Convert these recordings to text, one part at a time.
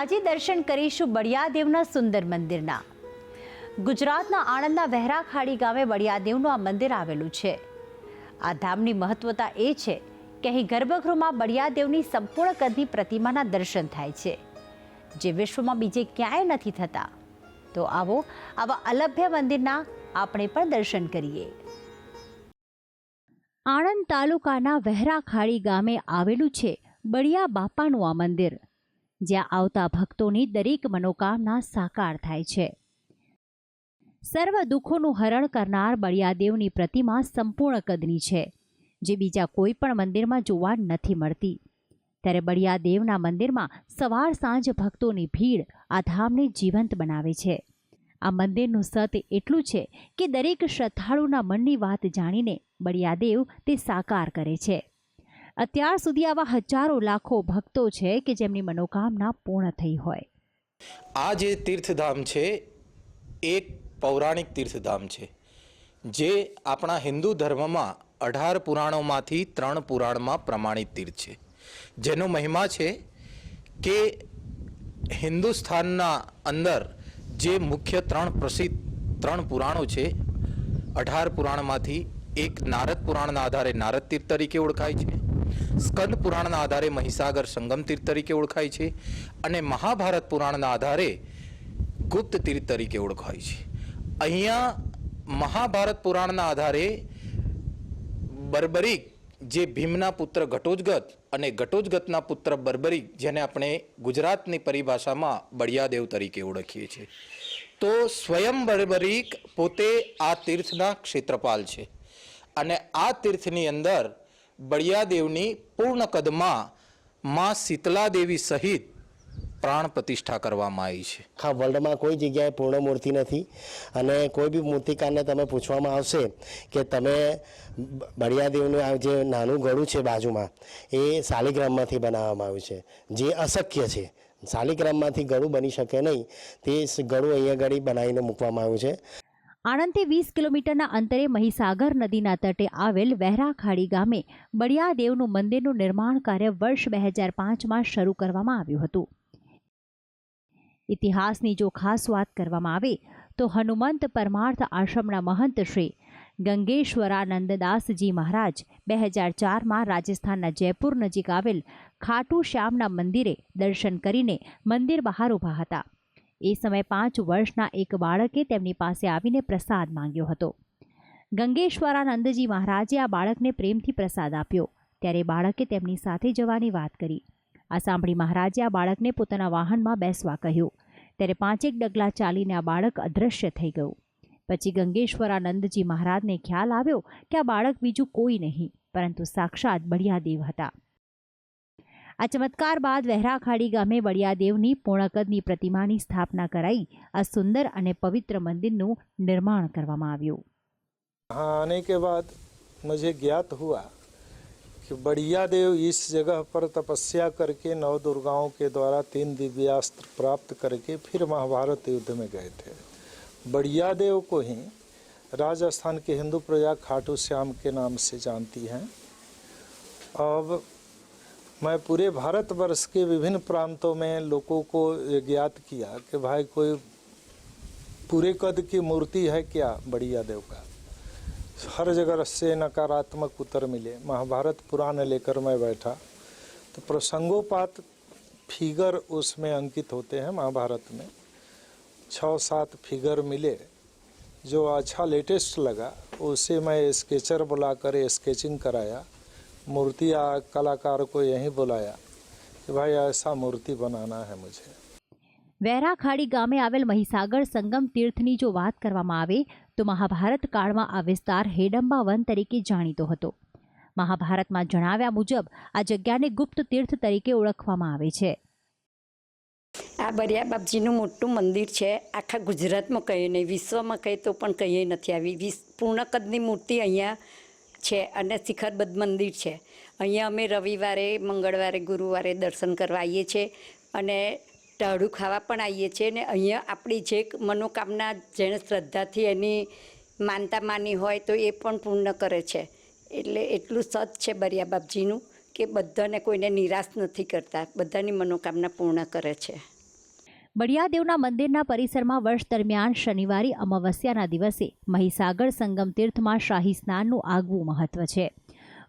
આજે દર્શન કરીશું બળિયાદેવના સુંદર મંદિરના. ગુજરાતના આણંદના વહેરાખાડી ગામે બળિયાદેવનું આ મંદિર આવેલું છે. આ ધામની મહત્વતા એ છે કે અહીં ગર્ભગૃહમાં બળિયાદેવની સંપૂર્ણ કદની પ્રતિમાના દર્શન થાય છે. જે વિશ્વમાં બીજે ક્યાંય નથી થતા. તો આવો આવા અલભ્ય મંદિરના આપણે પણ દર્શન કરીએ. આણંદ તાલુકાના વહેરાખાડી ગામે આવેલું છે બળિયા બાપાનું આ મંદિર. જ્યાં આવતા ભક્તોની દરેક મનોકામના સાકાર થાય છે. સર્વ દુઃખોનું હરણ કરનાર બળિયાદેવની પ્રતિમા સંપૂર્ણ કદની છે, જે બીજા કોઈ પણ મંદિરમાં જોવા નથી મળતી. ત્યારે બળિયાદેવના મંદિરમાં સવાર સાંજ ભક્તોની ભીડ આ ધામને જીવંત બનાવે છે. આ મંદિરનું સત એટલું છે કે દરેક શ્રદ્ધાળુના મનની વાત જાણીને બળિયાદેવ તે સાકાર કરે છે. અત્યાર સુધી આવા હજારો લાખો ભક્તો છે કે જેમની મનોકામના પૂર્ણ થઈ હોય. આ જે તીર્થધામ છે, એક પૌરાણિક તીર્થધામ છે, જે આપણા હિન્દુ ધર્મમાં અઢાર પુરાણોમાંથી ત્રણ પુરાણમાં પ્રમાણિત તીર્થ છે. જેનો મહિમા છે કે હિન્દુસ્તાનના અંદર જે મુખ્ય ત્રણ પ્રસિદ્ધ ત્રણ પુરાણો છે, અઢાર પુરાણમાંથી એક નારદ પુરાણના આધારે નારદ તીર્થ તરીકે ઓળખાય છે સ્કંદ પુરાણના આધારે મહીસાગર સંગમ તીર્થ તરીકે ઓળખાય છે અને મહાભારત પુરાણના આધારે ગુપ્ત તીર્થ તરીકે ઓળખાય છે. અહીંયા મહાભારત પુરાણના આધારે બર્બરીક જે ભીમના પુત્ર ઘટોજગત અને ઘટોજગતના પુત્ર બર્બરીક જેને આપણે ગુજરાતની પરિભાષામાં બળિયાદેવ તરીકે ઓળખીએ છીએ. તો સ્વયં બર્બરીક પોતે આ તીર્થના ક્ષેત્રપાલ છે અને આ તીર્થની અંદર બળિયાદેવની પૂર્ણ કદમાં માં શીતલાદેવી સહિત પ્રાણ પ્રતિષ્ઠા કરવામાં આવી છે. હા વર્લ્ડમાં કોઈ જગ્યાએ પૂર્ણ મૂર્તિ નથી અને કોઈ બી મૂર્તિકારને તમે પૂછવામાં આવશે કે તમે બળિયાદેવનું આ જે નાનું ગળું છે બાજુમાં, એ શાલિગ્રામમાંથી બનાવવામાં આવ્યું છે. જે અશક્ય છે. શાલિગ્રામમાંથી ગળું બની શકે નહીં. તે ગળું અહીંયા ગળી બનાવીને મૂકવામાં આવ્યું છે. આણંદથી વીસ કિલોમીટરના અંતરે મહીસાગર નદીના તટે આવેલ વહેરાખાડી ગામે બળિયાદેવનું મંદિરનું નિર્માણ કાર્ય વર્ષ બે હજાર પાંચમાં શરૂ કરવામાં આવ્યું હતું. ઇતિહાસની જો ખાસ વાત કરવામાં આવે, તો હનુમંત પરમાર્થ આશ્રમના મહંત શ્રી ગંગેશ્વરાનંદદાસજી મહારાજ બે હજાર ચારમાં રાજસ્થાનના જયપુર નજીક આવેલ ખાટુ શ્યામના મંદિરે દર્શન કરીને મંદિર બહાર ઊભા હતા. એ સમયે પાંચ વર્ષના એક બાળકે તેમની પાસે આવીને પ્રસાદ માંગ્યો હતો. ગંગેશ્વરાનંદજી મહારાજે આ બાળકને પ્રેમથી પ્રસાદ આપ્યો. ત્યારે બાળકે તેમની સાથે જવાની વાત કરી. આ સાંભળી મહારાજે આ બાળકને પોતાના વાહનમાં બેસવા કહ્યું. ત્યારે પાંચેક ડગલા ચાલીને આ બાળક અદૃશ્ય થઈ ગયું. પછી ગંગેશ્વરાનંદજી મહારાજને ખ્યાલ આવ્યો કે આ બાળક બીજું કોઈ નહીં, પરંતુ સાક્ષાત બળિયાદેવ હતા. આ ચમત્કાર બાદ વહેરાખાડી ગામે બળિયાદેવની પૂર્ણકદની પ્રતિમાની સ્થાપના કરાઈ આ સુંદર અને પવિત્ર મંદિરનું નિર્માણ કરવામાં આવ્યું यहाँ आने के बाद मुझे ज्ञात हुआ कि बढ़िया देव इस जगह पर तपस्या करके नव दुर्गाओं के द्वारा तीन दिव्यास्त्र प्राप्त करके फिर महाभारत युद्ध में गए थे बढ़िया देव को ही राजस्थान के हिंदू प्रजा खाटू श्याम के नाम से जानती हैं अब मैं पूरे भारतवर्ष के विभिन्न प्रांतों में लोगों को ज्ञात किया कि भाई कोई पूरे कद की मूर्ति है क्या बढ़िया देव का? हर जगह से नकारात्मक उत्तर मिले। महाभारत पुराण लेकर मैं बैठा। तो प्रसंगोपात फिगर उसमें अंकित होते हैं महाभारत में। छः सात फिगर मिले। जो अच्छा लेटेस्ट लगा, उसे मैं स्केचर बुलाकर स्केचिंग कराया। मूर्ति आ- कलाकार को यहीं बुलाया कि भाई ऐसा मूर्ति बनाना है मुझे વહેરાખાડી ગામે આવેલ મહીસાગર સંગમ તીર્થની જો વાત કરવામાં આવે તો મહાભારત કાળમાં આ વિસ્તાર હેડંબા વન તરીકે જાણીતો હતો મહાભારતમાં જણાવ્યા મુજબ આ જગ્યાને ગુપ્ત તીર્થ તરીકે ઓળખવામાં આવે છે આ બરિયા બાપજીનું મોટું મંદિર છે આખા ગુજરાતમાં કહીએ નહીં વિશ્વમાં કહે તો પણ કહીએ નથી આવી વિશ પૂર્ણ કદની મૂર્તિ અહીંયા છે અને શિખરબદ્ધ મંદિર છે. અહીંયા અમે રવિવારે, મંગળવારે, ગુરુવારે દર્શન કરવા આવીએ છીએ અને ટાળું ખાવા પણ આવીએ છીએ અને અહીંયા આપણી જે મનોકામના, જેણે શ્રદ્ધાથી એની માનતા માની હોય તો એ પણ પૂર્ણ કરે છે. એટલે એટલું સત છે બરિયા બાપજીનું કે બધાને કોઈને નિરાશ નથી કરતા, બધાની મનોકામના પૂર્ણ કરે છે. બળિયાદેવના મંદિરના પરિસરમાં વર્ષ દરમિયાન શનિવારી અમાવસ્યાના દિવસે મહીસાગર સંગમ તીર્થમાં શાહી સ્નાનનું આગવું મહત્વ છે.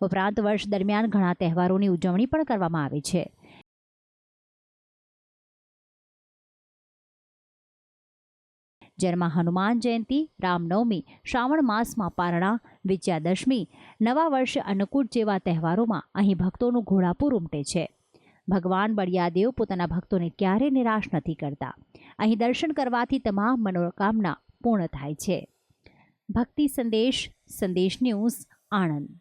ઉપરાંત વર્ષ દરમિયાન ઘણા તહેવારોની ઉજવણી પણ કરવામાં આવે છે. જેમાં હનુમાન જયંતિ, રામનવમી, શ્રાવણ માસમાં પારણા, વિજયાદશમી, નવા વર્ષે અન્નકૂટ જેવા તહેવારોમાં અહીં ભક્તોનું ઘોડાપુર ઉમટે છે. ભગવાન બળિયાદેવ પોતાના ભક્તોને ક્યારેય નિરાશ નથી કરતા. અહીં દર્શન કરવાથી તમામ મનોકામના પૂર્ણ થાય છે. ભક્તિ સંદેશ સંદેશ ન્યૂઝ, આણંદ.